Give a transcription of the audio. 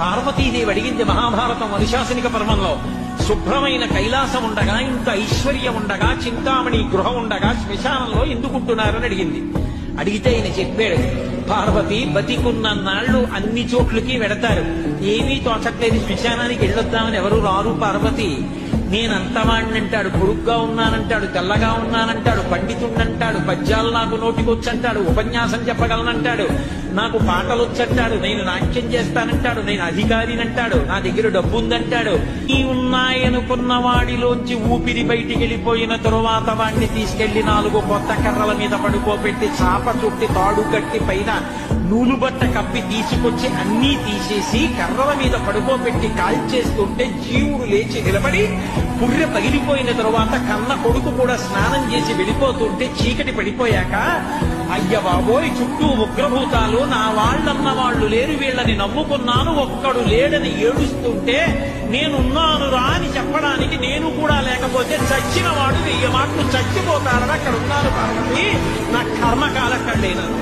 పార్వతీదేవి అడిగింది మహాభారతం అనుశాసనిక పర్వంలో శుభ్రమైన కైలాసం ఉండగా ఇంత ఐశ్వర్యం ఉండగా చింతామణి గృహం ఉండగా శ్మశానంలో ఎందుకుంటున్నారని అడిగింది. అడిగితే ఆయన చెప్పాడు పార్వతి బతికున్న నాళ్ళు అన్ని చోట్లకి వెడతారు. ఏమీ తోచట్లేదు శ్మశానానికి వెళ్ళొద్దామని ఎవరు రారు పార్వతి. నేనంతవాణ్ణంటాడు పొడుగ్గా ఉన్నానంటాడు తెల్లగా ఉన్నానంటాడు పండితుండంటాడు పద్యాలు నాకు నోటికొచ్చంటాడు ఉపన్యాసం చెప్పగలనంటాడు నాకు పాటలు వచ్చంటాడు నేను నాట్యం చేస్తానంటాడు నేను అధికారినంటాడు నా దగ్గర డబ్బు ఉందంటాడు ఈ ఉన్నాయనుకున్న వాడిలోంచి ఊపిరి బయటికి వెళ్ళిపోయిన తరువాత వాడిని తీసుకెళ్ళి నాలుగు కొత్త కర్రల మీద పడుకోబెట్టి చాప చుట్టి తాడు కట్టి పైన నూలు బట్ట కప్పి తీసుకొచ్చి అన్నీ తీసేసి కర్రల మీద పడుకోబెట్టి కాల్చేస్తుంటే జీవుడు లేచి నిలబడి పుర్రె పగిలిపోయిన తరువాత కన్న కొడుకు కూడా స్నానం చేసి వెళ్ళిపోతుంటే చీకటి పడిపోయాక అయ్య బాబోయ్ చుట్టూ ఉగ్రభూతాలు నా వాళ్ళన్న వాళ్ళు లేరు వీళ్ళని నమ్ముకున్నాను ఒక్కడు లేడని ఏడుస్తుంటే నేనున్నాను రా అని చెప్పడానికి నేను కూడా లేకపోతే చచ్చిన వాడు వెయ్యి మాటలు చచ్చిపోతారని అక్కడ ఉన్నాను కాబట్టి నా కర్మకాల కళ్ళేనాను